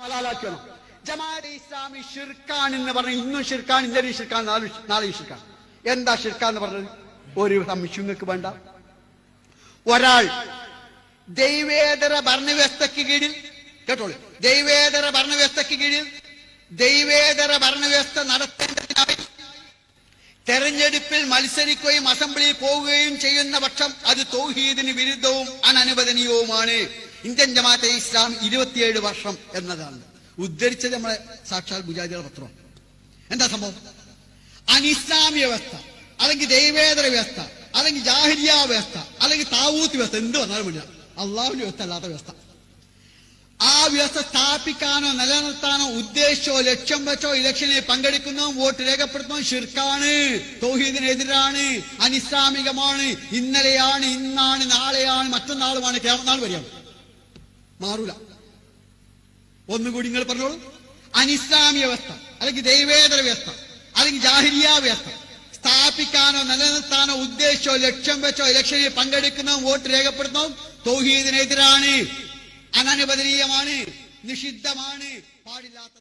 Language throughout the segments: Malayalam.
മലാലാക്കണം ജമാഅത്തെ ഇസ്ലാമി ഷിർഖാൻ എന്ന് പറഞ്ഞ ഇന്നും ഷിർഖാൻ ഇന്നലെ ഷിർഖാൻ നാളെ ഷിർഖാൻ എന്താ ഷിർഖാൻ എന്ന് പറഞ്ഞത്? ഒരു സംശയം നിങ്ങൾക്ക് വേണ്ട. ഒരാൾ ദൈവേതര ഭരണവ്യവസ്ഥയ്ക്ക് കീഴിൽ കേട്ടോളൂ ദൈവേതര ഭരണവ്യവസ്ഥയ്ക്ക് കീഴിൽ ദൈവേതര ഭരണവ്യവസ്ഥ നടത്തേണ്ടതിനായി തെരഞ്ഞെടുപ്പിൽ മത്സരിക്കുകയും അസംബ്ലിയിൽ പോവുകയും ചെയ്യുന്ന പക്ഷം അത് തൗഹീദിന് വിരുദ്ധവും അനനുവദനീയവുമാണ്. ഇന്ത്യൻ ജമാഅത്തെ ഇസ്ലാം ഇരുപത്തിയേഴ് വർഷം എന്നതാണ്. ഉദ്ധരിച്ചത് നമ്മളെ സാക്ഷാൽ മുജാഹിദിയുടെ പത്രം. എന്താ സംഭവം? അനിസ്ലാമിക വ്യവസ്ഥ അല്ലെങ്കിൽ ദൈവേതര വ്യവസ്ഥ അല്ലെങ്കിൽ ജാഹിരിയ വ്യവസ്ഥ അല്ലെങ്കിൽ താവൂത്ത് വ്യവസ്ഥ എന്ത് വന്നാലും വേണ്ട അള്ളാഹുവിന്റെ വ്യവസ്ഥ അല്ലാത്ത വ്യവസ്ഥ. ആ വ്യവസ്ഥ സ്ഥാപിക്കാനോ നിലനിർത്താനോ ഉദ്ദേശിച്ചോ ലക്ഷ്യം വെച്ചോ ഇലക്ഷനിൽ പങ്കെടുക്കുന്നോ വോട്ട് രേഖപ്പെടുത്തുന്നോ ഷിർക്കാണ് തോഹീദിനെതിരാണ് അനിസ്ലാമികമാണ് ഇന്നലെയാണ് ഇന്നാണ് നാളെയാണ് മറ്റന്നാളുമാണ് കേരളനാൾ വരികയാണ് മാറൂല. ഒന്നുകൂടി നിങ്ങൾ പറഞ്ഞോളൂ. അനിസ്ലാമിക വ്യവസ്ഥ അല്ലെങ്കിൽ ദൈവേതര വ്യവസ്ഥ അല്ലെങ്കിൽ ജാഹിരിയ വ്യവസ്ഥ സ്ഥാപിക്കാനോ നിലനിർത്താനോ ഉദ്ദേശിച്ചോ ലക്ഷ്യം വെച്ചോ ഇലക്ഷനിൽ പങ്കെടുക്കുന്നതും വോട്ട് രേഖപ്പെടുത്തുന്നതും തൗഹീദിനെതിരാണ്. അനനുവദനീയമാണ് നിഷിദ്ധമാണ് പാടില്ലാത്ത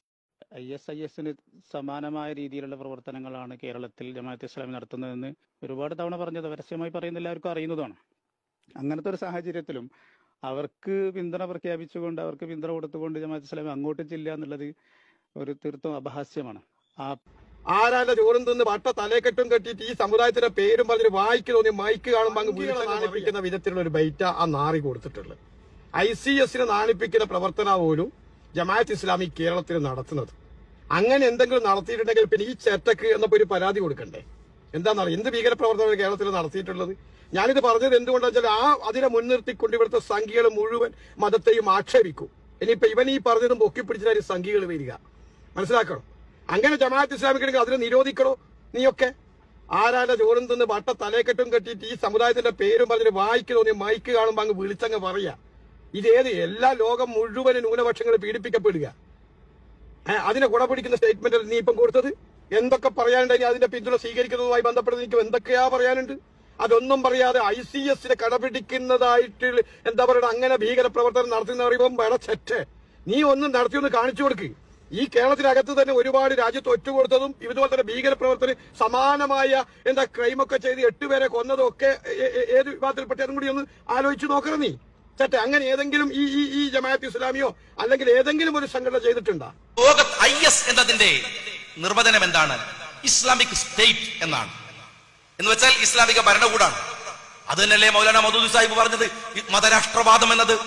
ഐ എസ് ഐ എസിന് സമാനമായ രീതിയിലുള്ള പ്രവർത്തനങ്ങളാണ് കേരളത്തിൽ ജമാഅത്ത് ഇസ്ലാമി നടത്തുന്നതെന്ന് ഒരുപാട് തവണ പറഞ്ഞത് പരസ്യമായി പറയുന്ന എല്ലാവർക്കും അറിയുന്നതാണ് അങ്ങനത്തെ ഒരു സാഹചര്യത്തിലും അവർക്ക് പിന്തുണ പ്രഖ്യാപിച്ചുകൊണ്ട് അവർക്ക് പിന്തുണ കൊടുത്തുകൊണ്ട് ജമാഅത്ത് ഇസ്ലാമി അങ്ങോട്ട് ചെല്ലുക എന്നുള്ളത് ഒരു തീർത്തും അപഹാസ്യമാണ്. ആ ആരാന്റെ ചോറും തിന്ന് വട്ട തലേക്കെട്ടും കെട്ടിയിട്ട് ഈ സമുദായത്തിന്റെ പേരും പറഞ്ഞ് വായിക്ക് തോന്നി മൈക്ക് കാണുമ്പോൾ അങ്ങ് വീട്ടിൽ നാണിപ്പിക്കുന്ന വിധത്തിലുള്ള ഒരു ബൈറ്റ ആ നാറി കൊടുത്തിട്ടുള്ളത്. ഐ സി എസിനെ നാണിപ്പിക്കുന്ന പ്രവർത്തന പോലും ജമാഅത്ത് ഇസ്ലാമി കേരളത്തിൽ നടത്തുന്നത്. അങ്ങനെ എന്തെങ്കിലും നടത്തിയിട്ടുണ്ടെങ്കിൽ പിന്നെ ഈ ചേട്ടക്ക് എന്നപ്പോ ഒരു പരാതി കൊടുക്കണ്ടേ? എന്താണെന്നറിയാം. എന്ത് ഭീകര പ്രവർത്തനം കേരളത്തിൽ നടത്തിയിട്ടുള്ളത്? ഞാനിത് പറഞ്ഞത് എന്തുകൊണ്ടാണെന്ന് വെച്ചാൽ ആ അതിനെ മുൻനിർത്തിക്കൊണ്ട് ഇവിടുത്തെ സംഘികൾ മുഴുവൻ മതത്തെയും ആക്ഷേപിക്കും. ഇനിയിപ്പോ ഇവൻ ഈ പറഞ്ഞതും പൊക്കിപ്പിടിച്ചിട്ട് സംഘികൾ വരിക. മനസ്സിലാക്കണം? അങ്ങനെ ജമാഅത്ത് ഇസ്ലാമിക്കണെങ്കിൽ അതിനെ നിരോധിക്കണോ? നീയൊക്കെ? ആരാന്റെ ചോറും തിന്ന് വട്ട തലേക്കെട്ടും കെട്ടിയിട്ട് ഈ സമുദായത്തിന്റെ പേരും പറഞ്ഞിട്ട് വായിക്കണോ? നീ മൈക്ക് കാണുമ്പോൾ അങ്ങ് വിളിച്ചങ്ങ് പറയാ ഇതേത് എല്ലാ ലോകം മുഴുവനും ന്യൂനപക്ഷങ്ങൾ പീഡിപ്പിക്കപ്പെടുക. അതിനെ കുട പിടിക്കുന്ന സ്റ്റേറ്റ്മെന്റ് നീ ഇപ്പം കൊടുത്തത്? എന്തൊക്കെ പറയാനുണ്ട് ഇനി അതിന്റെ പിന്തുണ സ്വീകരിക്കുന്നതുമായി ബന്ധപ്പെട്ട് എനിക്ക് എന്തൊക്കെയാ പറയാനുണ്ട്? അതൊന്നും പറയാതെ ഐ സി എസിനെ കടപിടിക്കുന്നതായിട്ട് എന്താ പറയുക അങ്ങനെ ഭീകര പ്രവർത്തനം നടത്തുന്ന പറയുമ്പോൾ വേണം നീ ഒന്നും നടത്തിയൊന്ന് കാണിച്ചു കൊടുക്ക്. ഈ കേരളത്തിനകത്ത് തന്നെ ഒരുപാട് രാജ്യത്ത് ഒറ്റുകൊടുത്തതും ഇതുപോലെ തന്നെ ഭീകര പ്രവർത്തനം സമാനമായ എന്താ ക്രൈമൊക്കെ ചെയ്ത് എട്ടുപേരെ കൊന്നതും ഒക്കെ ഏത് വിഭാഗത്തിൽപ്പെട്ട അതും കൂടി ഒന്ന് ആലോചിച്ച് നോക്കണം നീ. ചേട്ടെ അങ്ങനെ ഏതെങ്കിലും ഈ ഈ ജമാഅത്ത് ഇസ്ലാമിയോ അല്ലെങ്കിൽ ഏതെങ്കിലും ഒരു സംഘടന ചെയ്തിട്ടുണ്ടോ? ലോകത്ത് ഐ എസ് എന്നതിന്റെ നിർവചനം എന്താണ്? ഇസ്ലാമിക് സ്റ്റേറ്റ് എന്നാണ്. എന്ന് വെച്ചാൽ ഇസ്ലാമിക ഭരണകൂടാണ്. അത് തന്നെയല്ലേ മൗലാന മധുദ് സാഹിബ് പറഞ്ഞത്? മതരാഷ്ട്രവാദം എന്നത്.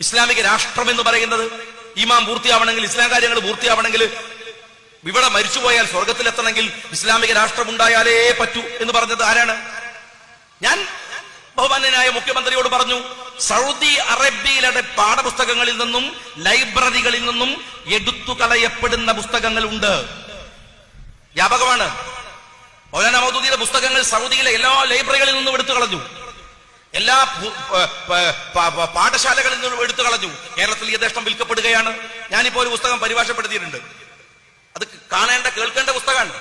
ഇസ്ലാമിക രാഷ്ട്രം എന്ന് പറയുന്നത്. ഇമാം പൂർത്തിയാവണമെങ്കിൽ ഇസ്ലാം കാര്യങ്ങൾ പൂർത്തിയാവണമെങ്കിൽ ഇവിടെ മരിച്ചുപോയാൽ സ്വർഗത്തിലെത്തണമെങ്കിൽ ഇസ്ലാമിക രാഷ്ട്രം ഉണ്ടായാലേ പറ്റൂ എന്ന് പറഞ്ഞത് ആരാണ്? ഞാൻ ബഹുമാന്യനായ മുഖ്യമന്ത്രിയോട് പറഞ്ഞു സൗദി അറേബ്യയിലെ പാഠപുസ്തകങ്ങളിൽ നിന്നും ലൈബ്രറികളിൽ നിന്നും എടുത്തു കളയപ്പെടുന്ന പുസ്തകങ്ങളുണ്ട് വ്യാപകമാണ്. മൗലാന മൗദൂദിയുടെ പുസ്തകങ്ങൾ സൗദിയിലെ എല്ലാ ലൈബ്രറികളിൽ നിന്നും എടുത്തു കളഞ്ഞു. എല്ലാ പാഠശാലകളിൽ നിന്നും എടുത്തു കളഞ്ഞു. കേരളത്തിൽ യഥേഷ്ടം വിൽക്കപ്പെടുകയാണ്. ഞാനിപ്പോ ഒരു പുസ്തകം പരിഭാഷപ്പെടുത്തിയിട്ടുണ്ട്. അത് കാണേണ്ട കേൾക്കേണ്ട പുസ്തകമാണ്.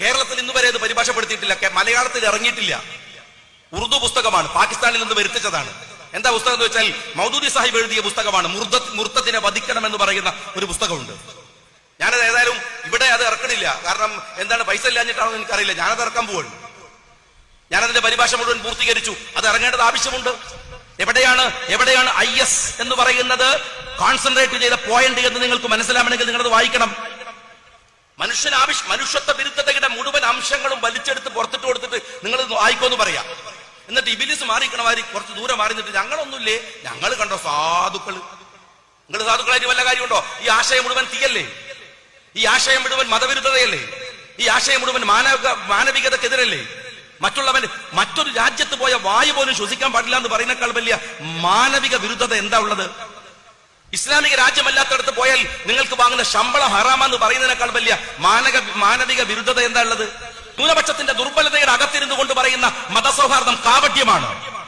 കേരളത്തിൽ ഇന്ന് വരെ അത് പരിഭാഷപ്പെടുത്തിയിട്ടില്ല. മലയാളത്തിൽ ഇറങ്ങിയിട്ടില്ല. ഉറുദു പുസ്തകമാണ്. പാകിസ്ഥാനിൽ നിന്ന് വരുത്തിച്ചതാണ്. എന്താ പുസ്തകം എന്ന് വെച്ചാൽ മൗദൂദി സാഹിബ് എഴുതിയ പുസ്തകമാണ്. മുർദ മുർത്തത്തിനെ വധിക്കണം എന്ന് പറയുന്ന ഒരു പുസ്തകമുണ്ട്. ഞാനത് ഏതായാലും ഇറക്കണില്ല കാരണം എന്താണ് പൈസ ഇല്ലാഞ്ഞിട്ടാണോ എനിക്കറിയില്ല. ഞാനത് ഇറക്കാൻ പോവാണ്. ഞാനതിന്റെ പരിഭാഷ മുഴുവൻ പൂർത്തീകരിച്ചു. അത് ഇറങ്ങേണ്ടത് ആവശ്യമുണ്ട്. എവിടെയാണ്? എവിടെയാണ് ഐ എസ് എന്ന് പറയുന്നത്? കോൺസെൻട്രേറ്റ് ചെയ്ത പോയിന്റ് എന്ന് നിങ്ങൾക്ക് മനസ്സിലാവണമെങ്കിൽ നിങ്ങളത് വായിക്കണം. മനുഷ്യൻ ആവശ്യ മനുഷ്യത്വ വിരുദ്ധതയുടെ മുഴുവൻ അംശങ്ങളും വലിച്ചെടുത്ത് പുറത്തിട്ട് കൊടുത്തിട്ട് നിങ്ങൾ വായിക്കോന്ന് പറയാം. എന്നിട്ട് ഇബിലിസ് മാറിക്കണമാരി കുറച്ച് ദൂരെ മാറി നിന്നിട്ട് ഞങ്ങളൊന്നുമില്ലേ? ഞങ്ങൾ കണ്ടോ സാധുക്കൾ നിങ്ങൾ സാധുക്കളായിട്ട് വല്ല കാര്യമുണ്ടോ? ഈ ആശയം മുഴുവൻ തീയല്ലേ? ഈ ആശയം മുഴുവൻ മതവിരുദ്ധതയല്ലേ? ഈ ആശയം മുഴുവൻ മാനവിക മാനവികതക്കെതിരല്ലേ? മറ്റുള്ളവൻ മറ്റൊരു രാജ്യത്ത് പോയ വായു പോലും ശ്വസിക്കാൻ പാടില്ല എന്ന് പറയുന്നേക്കാൾ വലിയ മാനവിക വിരുദ്ധത എന്താ ഉള്ളത്? ഇസ്ലാമിക രാജ്യമല്ലാത്തടത്ത് പോയാൽ നിങ്ങൾക്ക് വാങ്ങുന്ന ശമ്പളം ഹറാമെന്ന് പറയുന്നതിനേക്കാൾ വലിയ മാനക മാനവിക വിരുദ്ധത എന്താ ഉള്ളത്? ന്യൂനപക്ഷത്തിന്റെ ദുർബലതയുടെ അകത്തിരുന്നു കൊണ്ട് പറയുന്ന മതസൗഹാർദ്ദം കാപട്യമാണ്.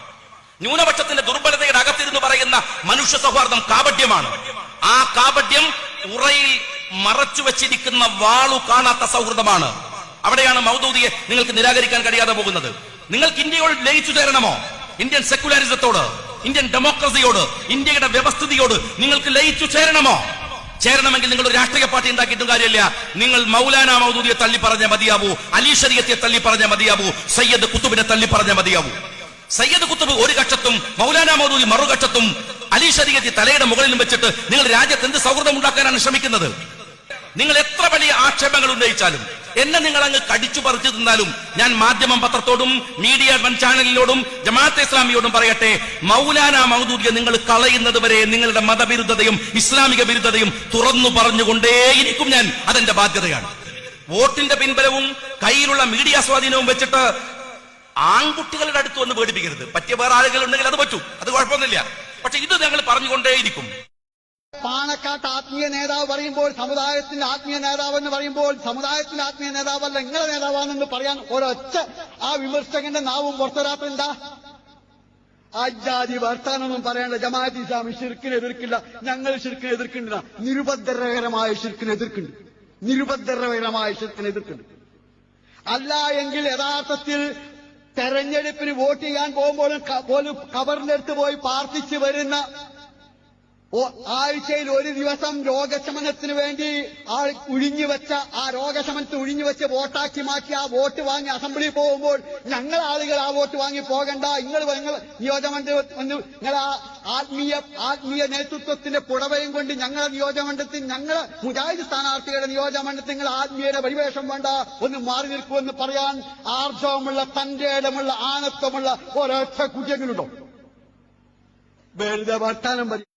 ന്യൂനപക്ഷത്തിന്റെ ദുർബലതയുടെ അകത്തിരുന്ന് പറയുന്ന മനുഷ്യ സൗഹാർദ്ദം കാപട്യമാണ്. ആ കാപട്യം ഉറയിൽ മറച്ചു വെച്ചിരിക്കുന്ന വാളു കാണാത്ത സൗഹൃദമാണ്. അവിടെയാണ് മൗദൂദിയെ നിങ്ങൾക്ക് നിരാകരിക്കാൻ കഴിയാതെ പോകുന്നത്. നിങ്ങൾക്ക് ഇന്ത്യയോട് ലയിച്ചു ചേരണമോ? ഇന്ത്യൻ സെക്യുലറിസത്തോട് ഇന്ത്യൻ ഡെമോക്രസിയോട് ഇന്ത്യയുടെ വ്യവസ്ഥിതിയോട് നിങ്ങൾക്ക് ലയിച്ചു ചേരണമോ? ചേരണമെങ്കിൽ നിങ്ങൾ ഒരു രാഷ്ട്രീയ പാർട്ടി ഉണ്ടാക്കിയിട്ടും കാര്യമില്ല. നിങ്ങൾ മൗലാന മൗദൂദിയെ തള്ളി പറഞ്ഞ മതിയാവൂ. അലി ഷരിയത്തെ തള്ളി പറഞ്ഞ മതിയാവൂ. സയ്യദ് കുത്തുബിനെ തള്ളി പറഞ്ഞ മതിയാവൂ. സയ്യദ് കുത്തുബ് ഒരു കക്ഷത്തും മൗലാന മൗദൂദി മറുകക്ഷത്തും അലി ഷരിയത്തെ തലയുടെ മുകളിലും വെച്ചിട്ട് നിങ്ങൾ രാജ്യത്ത് എന്ത് സൗഹൃദം ഉണ്ടാക്കാനാണ് ശ്രമിക്കുന്നത്? നിങ്ങൾ എത്ര വലിയ ആക്ഷേപങ്ങൾ ഉന്നയിച്ചാലും എന്നെ നിങ്ങൾ അങ്ങ് കടിച്ചു പറിച്ചു തിന്നാലും ഞാൻ മാധ്യമം പത്രത്തോടും മീഡിയ വൺ ചാനലിനോടും ജമാഅത്തെ ഇസ്ലാമിയോടും പറയട്ടെ മൗലാന മൗദൂദിയെ നിങ്ങൾ കളയുന്നത് വരെ നിങ്ങളുടെ മതവിരുദ്ധതയും ഇസ്ലാമിക വിരുദ്ധതയും തുറന്നു പറഞ്ഞുകൊണ്ടേയിരിക്കും ഞാൻ. അതെന്റെ ബാധ്യതയാണ്. വോട്ടിന്റെ പിൻബലവും കയ്യിലുള്ള മീഡിയ സ്വാധീനവും വെച്ചിട്ട് ആൺകുട്ടികളുടെ അടുത്ത് വന്ന് പേടിപ്പിക്കരുത്. പറ്റിയ വേറെ ആളുകൾ ഉണ്ടെങ്കിൽ അത് പറ്റൂ. അത് കുഴപ്പമൊന്നുമില്ല. പക്ഷെ ഇത് ഞങ്ങൾ പറഞ്ഞുകൊണ്ടേയിരിക്കും. പാണക്കാട്ട് ആത്മീയ നേതാവ് പറയുമ്പോൾ സമുദായത്തിന്റെ ആത്മീയ നേതാവ് എന്ന് പറയുമ്പോൾ സമുദായത്തിന്റെ ആത്മീയ നേതാവല്ല നിങ്ങളെ നേതാവാണെന്ന് പറയാൻ ഒരൊച്ച ആ വിമർശകന്റെ നാവും പുറത്തൊരാത്തുണ്ടാ അജാതി വർത്താനൊന്നും പറയേണ്ട. ജമാഅത്ത് ഇസ്ലാമി ഷിർക്കിനെ എതിർക്കില്ല. ഞങ്ങൾ ശിർക്കിനെ എതിർക്കുന്നില്ല. നിരുപദ്രവകരമായ ശിർക്കിനെ എതിർക്കുന്നുണ്ട്. നിരുപദ്രവകരമായ ശിർക്കിനെ എതിർക്കുന്നുണ്ട്. അല്ല എങ്കിൽ യഥാർത്ഥത്തിൽ തെരഞ്ഞെടുപ്പിന് വോട്ട് ചെയ്യാൻ പോകുമ്പോഴും പോലും കബറിന്റെ അടുത്ത് പോയി പ്രാർത്ഥിച്ചു വരുന്ന ആഴ്ചയിൽ ഒരു ദിവസം രോഗശമനത്തിന് വേണ്ടി ആൾ ഉഴിഞ്ഞു വെച്ച ആ രോഗശമനത്തിന് ഉഴിഞ്ഞു വെച്ച് വോട്ടാക്കി മാറ്റി ആ വോട്ട് വാങ്ങി അസംബ്ലിയിൽ പോകുമ്പോൾ ഞങ്ങൾ ആളുകൾ ആ വോട്ട് വാങ്ങി പോകണ്ട. നിങ്ങൾ നിങ്ങൾ നിയോജകമണ്ഡലം നിങ്ങൾ ആ ആത്മീയ ആത്മീയ നേതൃത്വത്തിന്റെ പുടവയും കൊണ്ട് ഞങ്ങളുടെ നിയോജകമണ്ഡലത്തിൽ ഞങ്ങളെ മുജാഹിദ് സ്ഥാനാർത്ഥികളുടെ നിയോജകമണ്ഡലത്തിൽ നിങ്ങൾ ആത്മീയയുടെ പരിവേഷം വേണ്ട. ഒന്ന് മാറി നിൽക്കുമെന്ന് പറയാൻ ആർജവമുള്ള തന്റെ ഇടമുള്ള ആനത്വമുള്ള ഒരൊറ്റ കുറ്റങ്ങളുണ്ടോ? വെറുതെ വർത്താനം